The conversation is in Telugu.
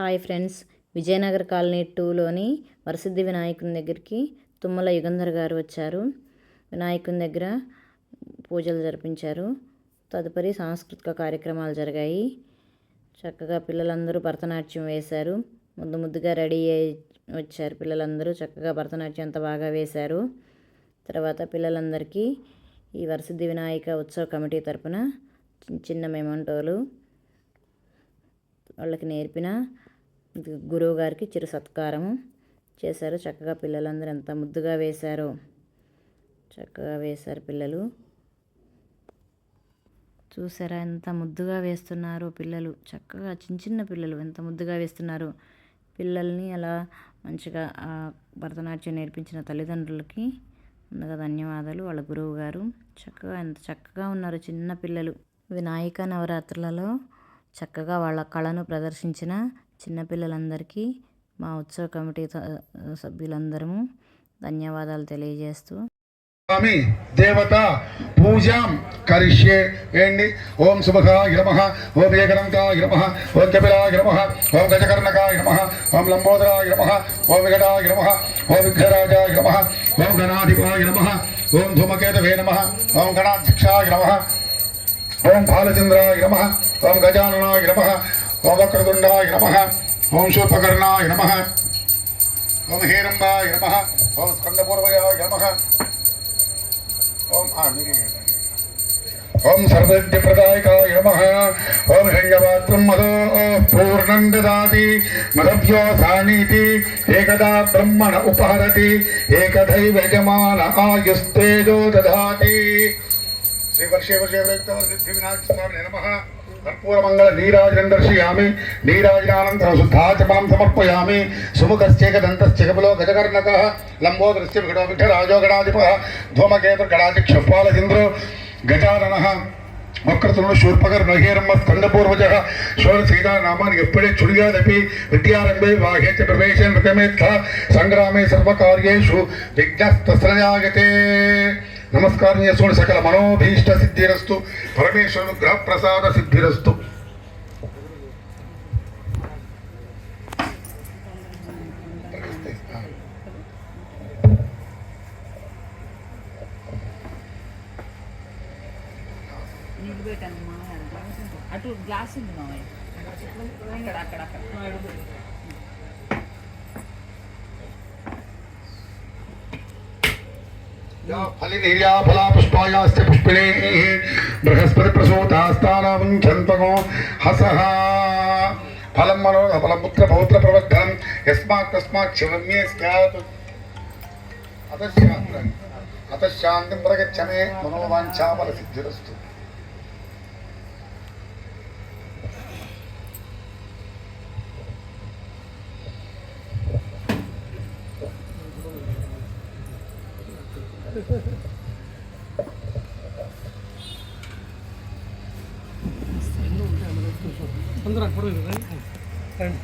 Hi friends. విజయనగర్ కాలనీ టూలోని వరసిద్ధి వినాయకుని దగ్గరికి తుమ్మల యుగంధర్ గారు వచ్చారు. వినాయకుని దగ్గర పూజలు జరిపించారు. తదుపరి సాంస్కృతిక కార్యక్రమాలు జరిగాయి. చక్కగా పిల్లలందరూ భరతనాట్యం వేశారు. ముద్దు ముద్దుగా రెడీ అయ్యి వచ్చారు పిల్లలందరూ. చక్కగా భరతనాట్యం అంత బాగా వేశారు. తర్వాత పిల్లలందరికీ ఈ వరసిద్ధి వినాయక ఉత్సవ కమిటీ తరపున చిన్న చిన్న మెమంటోలు వాళ్ళకి నేర్పిన గురువు గారికి చిరు సత్కారము చేశారు. చక్కగా పిల్లలందరూ ఎంత ముద్దుగా వేశారో. చక్కగా వేశారు పిల్లలు. చూసారా ఎంత ముద్దుగా వేస్తున్నారు పిల్లలు. చక్కగా చిన్న చిన్న పిల్లలు ఎంత ముద్దుగా వేస్తున్నారు. పిల్లల్ని అలా మంచిగా భరతనాట్యం నేర్పించిన తల్లిదండ్రులకి ముందుగా ధన్యవాదాలు. వాళ్ళ గురువు గారు చక్కగా ఎంత చక్కగా ఉన్నారు చిన్న పిల్లలు. వినాయక నవరాత్రులలో చక్కగా వాళ్ళ కళను ప్రదర్శించిన చిన్నపిల్లలందరికీ మా ఉత్సవ కమిటీ సభ్యులందరము ధన్యవాదాలు తెలియజేస్తూ స్వామి దేవత పూజాం కరిష్యే ఏండి ఓం శుభకాయ నమ ఓం ఏకదంతాయ నమ ఓం కపిలాయ నమ ఓం గజకర్ణకాయ నమ ఓం లంబోదరాయ నమ ఓం వికటాయ నమ ఓం విఘ్నరాజాయ నమ ఓం గణాధిపాయ నమ ఓం ధూమకేతవే నమ ఓం గణాధ్యక్షాయ నమ ఓం బాలచంద్రాయ నమ ఓం గజాననాయ నమ ఓం వక్రతుండాయ నమ ఓం శూర్పకర్ణాయ నమ ఓం హేరంబాయ నమ ఓం స్కందపూర్వయాయ నమ ఓం ఆ, మీరే చెప్పండి. ఓం సర్వవిద్యప్రదాయకాయ నమ ఓం శయ్యపాత్రం మదో పూర్ణం దదాతి మదభ్యో సానీతి ఏకదా బ్రహ్మణ ఉపహరతి శ్రీ వర్షే నమ కర్పూరమంగళ నీరాజనం దర్శయామి నీరాజనానంతరం శుద్ధాచమాం సమర్పయామి సుముఖశ్చేకదంతశ్చకపులో గజకర్ణక లంబోదరస్య విఘటో విఠరాజో ధూమకేతుర్గణాధిక్షపాలచంద్రో గజానన వక్రతుడు శూర్పకర్ నహేరమ్మ స్కందపూర్వజ శోర సీతానామాన్ని ఎప్పుడే చుడిగాదపి విద్యారంభే వాహ్య చ ప్రవేశే సంగ్రామే సర్వకార్యేషు విఘ్నస్తస్రయాగతే నమస్కారం చేసుకోండి సకల మనోభీష్ట సిద్ధిరస్తు పరమేశ్వరుడు గ్రహప్రసాద సిద్ధిరస్తు. అటు గ్లాస్ ఉంది మామయ్య ఇక్కడ అక్కడ అక్కడ. ఫలినిర్యా ఫలా పుష్పిణే బృహస్పతి ప్రసూతాస్తానముంచంతమో హసః ఫలం మనో ఫలపుత్ర పౌత్ర ప్రవర్ధనం యస్మాత్ తస్మాత్ శివమ్యే స్యాత్ అతశాంతం అతశాంతిం ప్రగచ్చమే మనోవాంఛాఫల సిద్ధిరస్తు అందరూ అక్కడ రండి